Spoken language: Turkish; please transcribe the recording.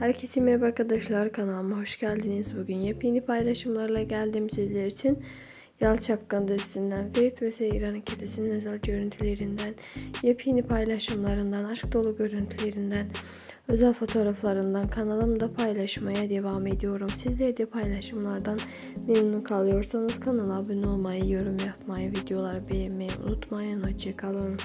Herkese merhaba arkadaşlar kanalıma hoş geldiniz. Bugün yepyeni paylaşımlarla geldim sizler için. Yal Çapkan dizisinden Ferit ve Seyran'ın kedisinin özel görüntülerinden, yepyeni paylaşımlarından, aşk dolu görüntülerinden, özel fotoğraflarından kanalımda paylaşmaya devam ediyorum. Sizler de paylaşımlardan memnun kalıyorsanız kanala abone olmayı, yorum yapmayı, videoları beğenmeyi unutmayın. Hoşçakalın.